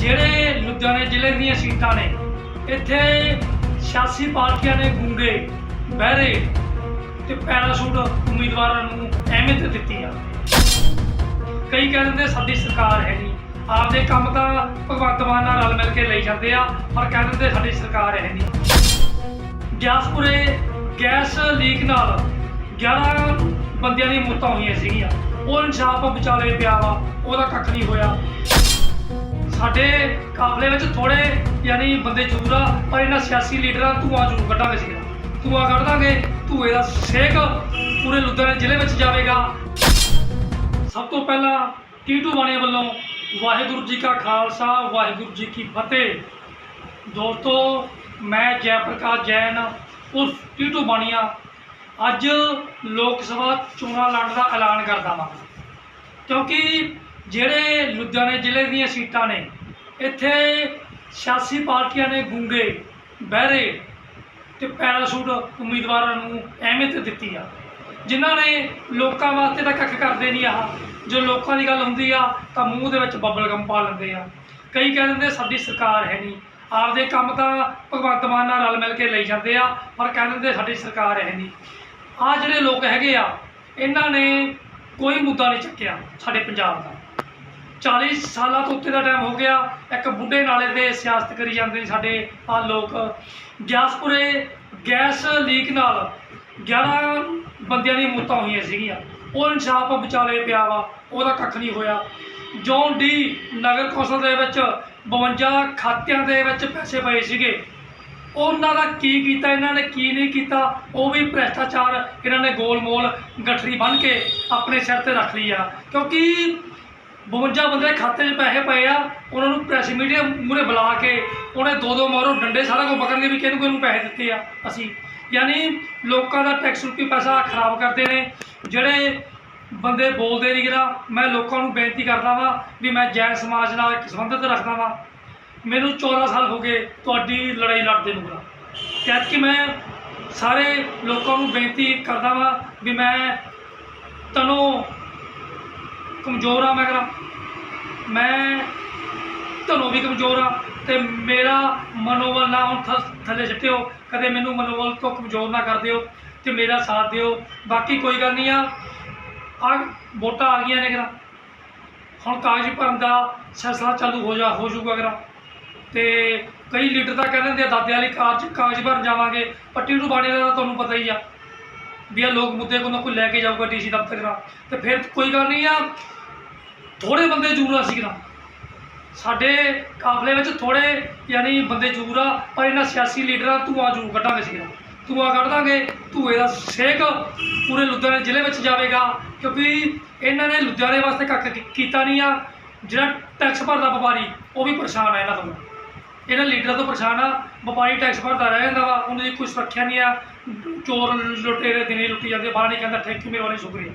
ਜਿਹੜੇ ਲੁਧਿਆਣੇ ਜ਼ਿਲ੍ਹੇ ਦੀਆਂ ਸੀਟਾਂ ਨੇ, ਇੱਥੇ ਸਿਆਸੀ ਪਾਰਟੀਆਂ ਨੇ ਗੁੰਗੇ, ਬਹਿਰੇ ਤੇ ਪੈਰਾਸ਼ੂਟ ਉਮੀਦਵਾਰਾਂ ਨੂੰ ਅਹਿਮੀਅਤ ਦਿੱਤੀ ਆ। ਕਈ ਕਹਿੰਦੇ ਸਾਡੀ ਸਰਕਾਰ ਹੈ ਨਹੀਂ। ਆਪਦੇ ਕੰਮ ਤਾਂ ਭਗਵੰਤ ਮਾਨ ਨਾਲ ਰਲ ਮਿਲ ਕੇ ਲਈ ਜਾਂਦੇ ਆ, ਪਰ ਕਹਿੰਦੇ ਸਾਡੀ ਸਰਕਾਰ ਹੈ ਨਹੀਂ। ਗਿਆਸਪੁਰੇ ਗੈਸ ਲੀਕ ਨਾਲ 11 ਬੰਦਿਆਂ ਦੀ ਮੌਤਾਂ ਹੋਈਆਂ ਸੀਗੀਆਂ। ਉਹ ਇਨਸਾਫ ਵਿਚਾਲੇ ਪਿਆ ਵਾ, ਉਹਦਾ ਕੱਖ ਨਹੀਂ ਹੋਇਆ। ਸਾਡੇ ਕਾਬਲੇ ਵਿੱਚ ਥੋੜੇ ਯਾਨੀ ਬੰਦੇ ਜ਼ਰੂਰ ਆ, ਪਰ ਇਹਨਾਂ ਸਿਆਸੀ ਲੀਡਰਾਂ ਧੂਆਂ ਜ਼ਰੂਰ ਕੱਢਾਂਗੇ ਸੀ ਧੂਆਂ ਕੱਢ ਦਾਂਗੇ, ਧੂਏ ਦਾ ਸੇਕ ਪੂਰੇ ਲੁਧਿਆਣੇ ਜ਼ਿਲ੍ਹੇ ਵਿੱਚ ਜਾਵੇਗਾ। ਸਭ ਤੋਂ ਪਹਿਲਾਂ ਟੀਟੂ ਬਾਣੇ ਵੱਲੋਂ ਵਾਹਿਗੁਰੂ ਜੀ ਕਾ ਖਾਲਸਾ, ਵਾਹਿਗੁਰੂ ਜੀ ਕੀ ਫਤਿਹ। ਦੋਸਤੋ, ਮੈਂ ਜੈ ਪ੍ਰਕਾਸ਼ ਜੈਨ, ਉਰਫ ਟੀਟੂ ਬਾਣੀਆ, ਅੱਜ ਲੋਕ ਸਭਾ ਚੋਣਾਂ ਲੜਨ ਦਾ ਐਲਾਨ ਕਰਦਾ ਹਾਂ ਕਿਉਂਕਿ ਜਿਹੜੇ ਲੁਧਿਆਣੇ ਜ਼ਿਲ੍ਹੇ ਦੀਆਂ ਸੀਟਾਂ ਨੇ, ਇੱਥੇ ਸਿਆਸੀ ਪਾਰਟੀਆਂ ਨੇ ਗੁੰਗੇ, ਬਹਿਰੇ ਤੇ ਪੈਰਾਸ਼ੂਟ ਉਮੀਦਵਾਰਾਂ ਨੂੰ ਅਹਿਮੀਅਤ ਦਿੱਤੀ ਆ। ਜਿਨ੍ਹਾਂ ਨੇ ਲੋਕਾਂ ਵਾਸਤੇ ਤਾਂ ਕੱਖ ਕਰਦੇ ਨਹੀਂ ਆਹ ਜੋ ਲੋਕਾਂ ਦੀ ਗੱਲ ਹੁੰਦੀ ਆ, ਤਾਂ ਮੂੰਹ ਦੇ ਵਿੱਚ ਬੱਬਲ ਗਮ ਪਾ ਲੈਂਦੇ ਆ। ਕਈ ਕਹਿ ਦਿੰਦੇ ਸਾਡੀ ਸਰਕਾਰ ਹੈ ਨਹੀਂ। ਆਪਦੇ ਕੰਮ ਤਾਂ ਭਗਵੰਤ ਮਾਨ ਨਾਲ ਰਲ ਮਿਲ ਕੇ ਲਈ ਜਾਂਦੇ ਆ, ਪਰ ਕਹਿ ਦਿੰਦੇ ਸਾਡੀ ਸਰਕਾਰ ਹੈ ਨਹੀਂ। ਆ ਜਿਹੜੇ ਲੋਕ ਹੈਗੇ ਆ, ਇਹਨਾਂ ਨੇ ਕੋਈ ਮੁੱਦਾ ਨਹੀਂ ਚੱਕਿਆ ਸਾਡੇ ਪੰਜਾਬ ਦਾ। 40 ਸਾਲਾਂ ਤੋਂ ਉੱਤੇ ਦਾ ਟਾਈਮ ਹੋ ਗਿਆ। ਇੱਕ ਬੁੱਢੇ ਨਾਲੇ ਤੇ ਸਿਆਸਤ ਕਰੀ ਜਾਂਦੇ ਨੇ ਸਾਡੇ ਆ ਲੋਕ। ਗਿਆਸਪੁਰੇ ਗੈਸ ਲੀਕ ਨਾਲ 11 ਬੰਦਿਆਂ ਦੀ ਮੌਤਾਂ ਹੋਈਆਂ ਸੀਗੀਆਂ। ਉਹ ਇਨਸਾਫ ਵਿਚਾਲੇ ਪਿਆ ਵਾ, ਉਹਦਾ ਕੱਖ ਨਹੀਂ ਹੋਇਆ। ਜੌਨ ਡੀ ਨਗਰ ਕੌਂਸਲ ਦੇ ਵਿੱਚ 52 ਖਾਤਿਆਂ ਦੇ ਵਿੱਚ ਪੈਸੇ ਪਏ ਸੀਗੇ। ਉਹਨਾਂ ਦਾ ਕੀ ਕੀਤਾ, ਇਹਨਾਂ ਨੇ ਕੀ ਨਹੀਂ ਕੀਤਾ, ਉਹ ਵੀ ਭ੍ਰਿਸ਼ਟਾਚਾਰ, ਇਹਨਾਂ ਨੇ ਗੋਲ-ਮੋਲ ਗਠਰੀ ਬੰਨ ਕੇ ਆਪਣੇ ਸਿਰ ਤੇ ਰੱਖ ਲਈ ਆ। ਕਿਉਂਕਿ 52 ਬੰਦੇ ਖਾਤੇ 'ਚ ਪੈਸੇ ਪਏ ਆ, ਉਹਨਾਂ ਨੂੰ ਪ੍ਰੈਸ ਮੀਡੀਆ ਮੂਰੇ ਬੁਲਾ ਕੇ ਉਹਨੇ ਦੋ ਦੋ ਮਾਰੋ ਡੰਡੇ ਸਾਰਾ ਕੁਝ ਪਕੜਨਗੇ ਵੀ ਕਿਹਨੂੰ ਕਿਹਨੂੰ ਪੈਸੇ ਦਿੱਤੇ ਆ, ਅਸੀਂ। ਯਾਨੀ ਲੋਕਾਂ ਦਾ ਟੈਕਸ ਰੂਪੀ ਪੈਸਾ ਖਰਾਬ ਕਰਦੇ ਨੇ, ਜਿਹੜੇ ਬੰਦੇ ਬੋਲਦੇ ਨਹੀਂ gira ਮੈਂ ਲੋਕਾਂ ਨੂੰ ਬੇਨਤੀ ਕਰਦਾ ਵਾਂ ਵੀ ਮੈਂ ਜੈਨ ਸਮਾਜ ਨਾਲ ਇੱਕ ਸੰਬੰਧਤ ਰੱਖਦਾ ਵਾਂ। ਮੈਨੂੰ 14 ਸਾਲ ਹੋ ਗਏ ਤੁਹਾਡੀ ਲੜਾਈ ਲੜਦੇ ਨੂੰ gira ਜਦ ਕਿ ਮੈਂ ਸਾਰੇ ਲੋਕਾਂ ਨੂੰ ਬੇਨਤੀ ਕਰਦਾ ਵਾਂ ਵੀ ਮੈਂ ਤਨੋਂ ਕਮਜ਼ੋਰ ਆ ਮੈਂ ਕਰਾਂ ਮੈਂ ਤੁਹਾਨੂੰ ਵੀ ਕਮਜ਼ੋਰ ਆ ਤੇ ਮੇਰਾ ਮਨੋਬਲ ਨਾ ਹੁਣ ਥ- ਥੱਲੇ ਸਿੱਟਿਓ ਕਦੇ ਮੈਨੂੰ ਮਨੋਬਲ ਤੋਂ ਕਮਜ਼ੋਰ ਨਾ ਕਰ ਦਿਓ ਤੇ ਮੇਰਾ ਸਾਥ ਦਿਓ। ਬਾਕੀ ਕੋਈ ਗੱਲ ਨਹੀਂ ਆ। ਆ ਵੋਟਾਂ ਆ ਗਈਆਂ ਨੇ ਕਰਾਂ ਹੁਣ ਕਾਗਜ਼ ਭਰਨ ਦਾ ਸਿਲਸਿਲਾ ਚਾਲੂ ਹੋ ਜਾ, ਹੋ ਜਾਊਗਾ ਕਰਾਂ ਤੇ ਕਈ ਲੀਡਰ ਤਾਂ ਕਹਿੰਦੇ ਹੁੰਦੇ ਆ ਦਾਦੇ ਵਾਲੀ ਕਾਗਜ਼ ਕਾਗਜ਼ ਭਰਨ ਜਾਵਾਂਗੇ। ਪੱਟੀ ਨੂੰ ਬਾਣੇ ਦਾ ਤਾਂ ਤੁਹਾਨੂੰ ਪਤਾ ਹੀ ਆ। ਵੀ ਇਹ ਲੋਕ ਮੁੱਦੇ ਕੋਈ ਨਾ ਕੋਈ ਲੈ ਕੇ ਜਾਊਗਾ ਡੀਸੀ ਦਫ਼ਤਰ ਦਾ ਤੇ ਫਿਰ ਕੋਈ ਗੱਲ ਨਹੀਂ ਆ ਥੋੜੇ ਬੰਦੇ ਜ਼ਰੂਰ ਆ ਸੀਗਾ ਸਾਡੇ ਕਾਫਲੇ ਵਿੱਚ ਥੋੜੇ ਯਾਨੀ ਬੰਦੇ ਜ਼ਰੂਰ ਆ, ਪਰ ਇਹਨਾਂ ਸਿਆਸੀ ਲੀਡਰਾਂ ਧੂਆਂ ਜ਼ਰੂਰ ਕੱਢਾਂਗੇ ਸੀਗਾ ਧੂਆਂ ਕੱਢ ਦਾਂਗੇ, ਧੂਏ ਦਾ ਸੇਕ ਪੂਰੇ ਲੁਧਿਆਣੇ ਜ਼ਿਲ੍ਹੇ ਵਿੱਚ ਜਾਵੇਗਾ, ਕਿਉਂਕਿ ਇਹਨਾਂ ਨੇ ਲੁਧਿਆਣੇ ਵਾਸਤੇ ਕੱਖ ਕੀਤਾ ਨਹੀਂ ਆ। ਜਿਹੜਾ ਟੈਕਸ ਭਰਦਾ ਵਪਾਰੀ, ਉਹ ਵੀ ਪਰੇਸ਼ਾਨ ਆ ਇਹਨਾਂ ਤੋਂ। ਇਹਨਾਂ ਲੀਡਰਾਂ ਤੋਂ ਪਰੇਸ਼ਾਨ ਆ, ਵਪਾਰੀ ਟੈਕਸ ਭਰਦਾ ਰਹਿ ਜਾਂਦਾ ਵਾ, ਉਹਨਾਂ ਦੀ ਕੋਈ ਸੁਰੱਖਿਆ ਨਹੀਂ ਆ। ਚੋਰ ਲੁਟੇਰੇ ਦਿਨੇ ਲੁੱਟੀ ਜਾਂਦੇ ਬਾਹਰ ਨਹੀਂ ਕਹਿੰਦਾ ਥੈਂਕ ਯੂ ਮਿਹਰਬਾਨੀ ਸ਼ੁਕਰੀਆ